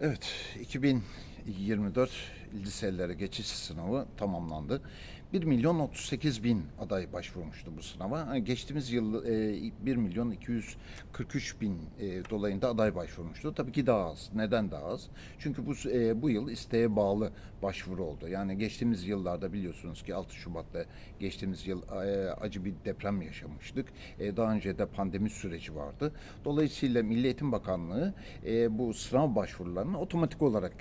Evet, 2024 liselere geçiş sınavı tamamlandı. 1 milyon 38 bin aday başvurmuştu bu sınava. Geçtiğimiz yıl e, 1 milyon 243 bin e, dolayında aday başvurmuştu. Tabii ki daha az. Neden daha az? Çünkü bu e, bu yıl isteğe bağlı başvuru oldu. Yani geçtiğimiz yıllarda biliyorsunuz ki 6 Şubat'ta geçtiğimiz yıl e, acı bir deprem yaşamıştık. E, daha önce de pandemi süreci vardı. Dolayısıyla Milli Eğitim Bakanlığı e, bu sınav başvurularını otomatik olarak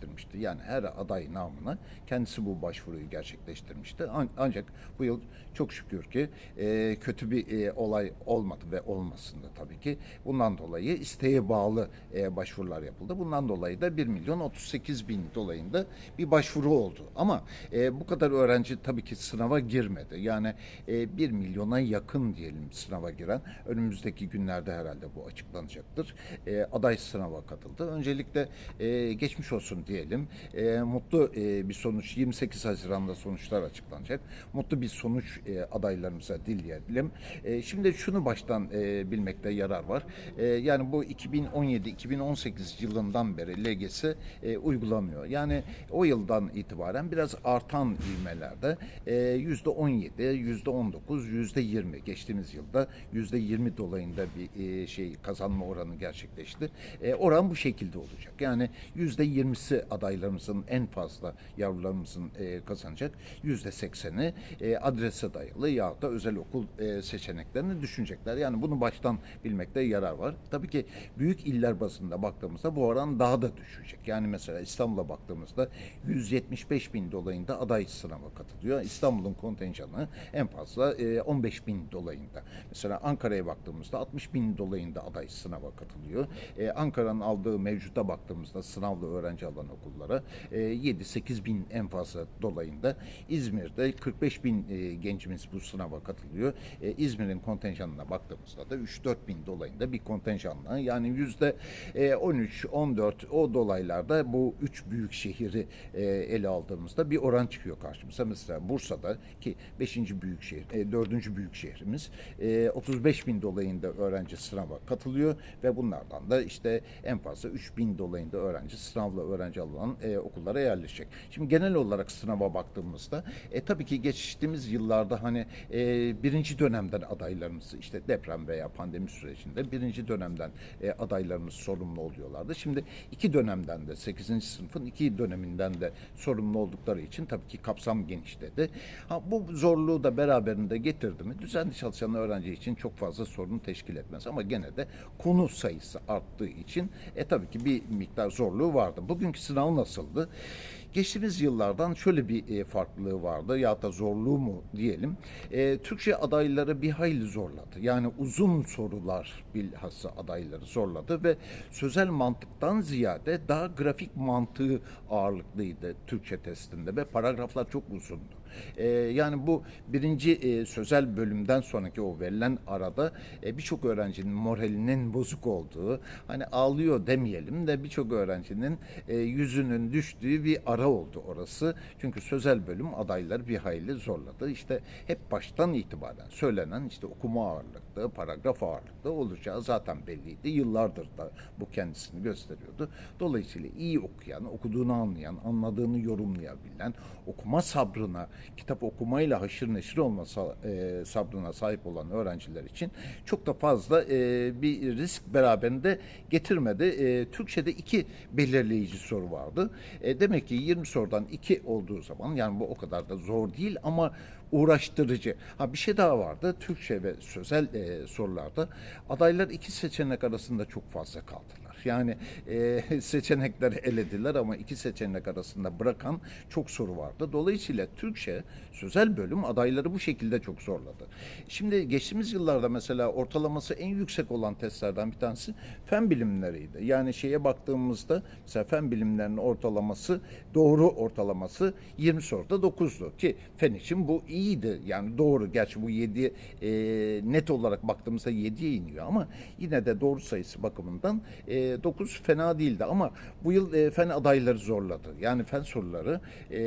gerçekleştirmişti. Yani her aday namına kendisi bu başvuruyu gerçekleştirmişti. An- ancak bu yıl çok şükür ki e, kötü bir e, olay olmadı ve olmasın da tabii ki. Bundan dolayı isteğe bağlı e, başvurular yapıldı. Bundan dolayı da 1 milyon 38 bin dolayında bir başvuru oldu. Ama bu kadar öğrenci tabii ki sınava girmedi. Yani e, 1 milyona yakın diyelim sınava giren. Önümüzdeki günlerde herhalde bu açıklanacaktır. Aday sınava katıldı. Öncelikle geçmiş olsun diyelim. E, mutlu e, bir sonuç 28 Haziran'da sonuçlar açıklanacak. Mutlu bir sonuç e, adaylarımıza dileyelim. E, şimdi şunu baştan e, bilmekte yarar var. E, yani bu 2017-2018 yılından beri LGS e, uygulamıyor. Yani o yıldan itibaren biraz artan ivmelerde e, %17, %19, %20 geçtiğimiz yılda %20 dolayında bir e, şey kazanma oranı gerçekleşti. E, oran bu şekilde olacak. Yani %20'si adaylarımızın en fazla yavrularımızın e, kazanacak. %80'i e, adrese dayalı ya da özel okul e, seçeneklerini düşünecekler. Yani bunu baştan bilmekte yarar var. Tabii ki büyük iller bazında baktığımızda bu oran daha da düşecek. Yani mesela İstanbul'a baktığımızda 175 bin dolayında aday sınava katılıyor. İstanbul'un kontenjanı en fazla e, 15 bin dolayında. Mesela Ankara'ya baktığımızda 60 bin dolayında aday sınava katılıyor. E, Ankara'nın aldığı mevcuta baktığımızda sınavlı öğrenci alan okullara e, 7-8 bin en fazla dolayında. İzmir'de 45 bin e, gencimiz bu sınava katılıyor. E, İzmir'in kontenjanına baktığımızda da 3-4 bin dolayında bir kontenjanla yani yüzde e, 13-14 o dolaylarda bu üç büyük şehri e, ele aldığımızda bir oran çıkıyor karşımıza. Mesela Bursa'da ki 5. büyük şehir, e, 4. büyük şehrimiz e, 35 bin dolayında öğrenci sınava katılıyor ve bunlardan da işte en fazla 3 bin dolayında öğrenci sınavla öğrenci alınan e, okullara yerleşecek. Şimdi genel olarak sınava baktığımızda e, tabii ki geçtiğimiz yıllarda hani e, birinci dönemden adaylarımız işte deprem veya pandemi sürecinde birinci dönemden e, adaylarımız sorumlu oluyorlardı. Şimdi iki dönemden de 8. sınıfın iki döneminden de sorumlu oldukları için tabii ki kapsam genişledi. Ha, bu zorluğu da beraberinde getirdi mi düzenli çalışan öğrenci için çok fazla sorun teşkil etmez. Ama gene de konu sayısı arttığı için e tabii ki bir miktar zorluğu vardı. Bugünkü sınav nasıldı? Geçtiğimiz yıllardan şöyle bir e, farklılığı vardı ya da zorluğu mu diyelim. E, Türkçe adayları bir hayli zorladı. Yani uzun sorular bilhassa adayları zorladı ve sözel mantıktan ziyade daha grafik mantığı ağırlıklıydı Türkçe testinde ve paragraflar çok uzundu. E, yani bu birinci e, sözel bölümden sonraki o verilen arada e, birçok öğrencinin moralinin bozuk olduğu, hani ağlıyor demeyelim de birçok öğrencinin e, yüzünün düştüğü bir ara oldu orası. Çünkü sözel bölüm adayları bir hayli zorladı. İşte hep baştan itibaren söylenen işte okuma ağırlıklı, paragraf ağırlıklı olacağı zaten belliydi. Yıllardır da bu kendisini gösteriyordu. Dolayısıyla iyi okuyan, okuduğunu anlayan, anladığını yorumlayabilen, okuma sabrına, kitap okumayla haşır neşir olma e, sabrına sahip olan öğrenciler için çok da fazla e, bir risk beraberinde getirmedi. E, Türkçe'de iki belirleyici soru vardı. Demek ki 20 sorudan iki olduğu zaman yani bu o kadar da zor değil ama uğraştırıcı. Ha bir şey daha vardı. Türkçe ve sözel e, sorularda adaylar iki seçenek arasında çok fazla kaldılar. Yani e, seçenekleri elediler ama iki seçenek arasında bırakan çok soru vardı. Dolayısıyla Türkçe sözel bölüm adayları bu şekilde çok zorladı. Şimdi geçtiğimiz yıllarda mesela ortalaması en yüksek olan testlerden bir tanesi fen bilimleriydi. Yani şeye baktığımızda mesela fen bilimlerinin ortalaması doğru ortalaması 20 soruda 9'du ki fen için bu iyiydi. Yani doğru. Gerçi bu 7 e, net olarak baktığımızda 7'ye iniyor ama yine de doğru sayısı bakımından e, 9 fena değildi ama bu yıl e, fen adayları zorladı. Yani fen soruları e,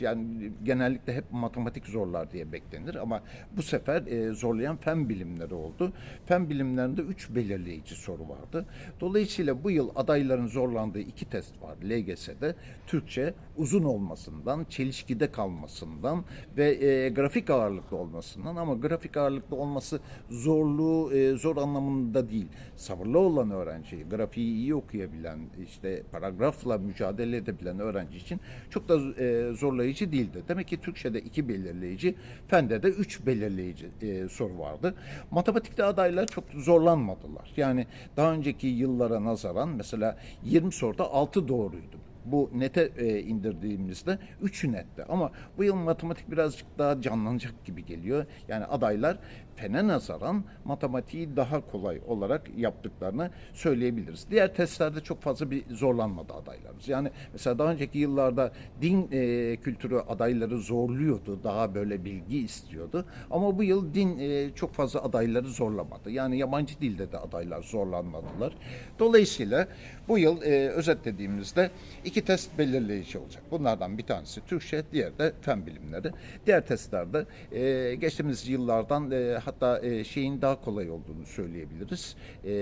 yani genellikle hep matematik zorlar diye beklenir ama bu sefer e, zorlayan fen bilimleri oldu. Fen bilimlerinde 3 belirleyici soru vardı. Dolayısıyla bu yıl adayların zorlandığı iki test var LGS'de. Türkçe uzun olmasından, çelişkide kalmasından ve e, grafik ağırlıklı olmasından ama grafik ağırlıklı olması zorluğu e, zor anlamında değil. Sabırlı olan öğrenci, grafiği iyi okuyabilen, işte paragrafla mücadele edebilen öğrenci için çok da e, zorlayıcı değildi. Demek ki Türkçe'de iki belirleyici, fende de üç belirleyici e, soru vardı. Matematikte adaylar çok zorlanmadılar. Yani daha önceki yıllara nazaran mesela 20 soruda 6 doğruydu bu nete e, indirdiğimizde 3'ü nette. Ama bu yıl matematik birazcık daha canlanacak gibi geliyor. Yani adaylar fene nazaran matematiği daha kolay olarak yaptıklarını söyleyebiliriz. Diğer testlerde çok fazla bir zorlanmadı adaylarımız. Yani mesela daha önceki yıllarda din e, kültürü adayları zorluyordu. Daha böyle bilgi istiyordu. Ama bu yıl din e, çok fazla adayları zorlamadı. Yani yabancı dilde de adaylar zorlanmadılar. Dolayısıyla bu yıl e, özetlediğimizde iki test belirleyici olacak. Bunlardan bir tanesi Türkçe, diğer de fen bilimleri. Diğer testlerde e, geçtiğimiz yıllardan e, hatta e, şeyin daha kolay olduğunu söyleyebiliriz. E,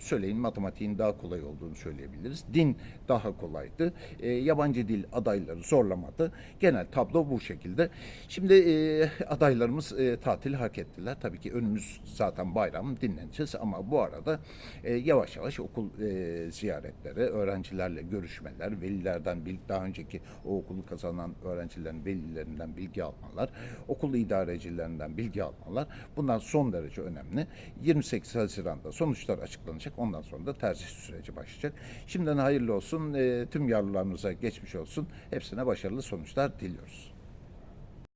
söyleyin matematiğin daha kolay olduğunu söyleyebiliriz. Din daha kolaydı. E, yabancı dil adayları zorlamadı. Genel tablo bu şekilde. Şimdi e, adaylarımız e, tatil hak ettiler. Tabii ki önümüz zaten bayram dinleneceğiz ama bu arada e, yavaş yavaş okul e, ziyaretleri, öğrencilerle görüşmeler, velilerden bil- daha önceki o okulu kazanan öğrencilerin velilerinden bilgi almalar, okul idarecilerinden bilgi almalar bunlar son derece önemli. 28 Haziran'da sonuçlar açıklanacak. Ondan sonra da tercih süreci başlayacak. Şimdiden hayırlı olsun. E, tüm yavrularımıza geçmiş olsun. Hepsine başarılı sonuçlar diliyoruz.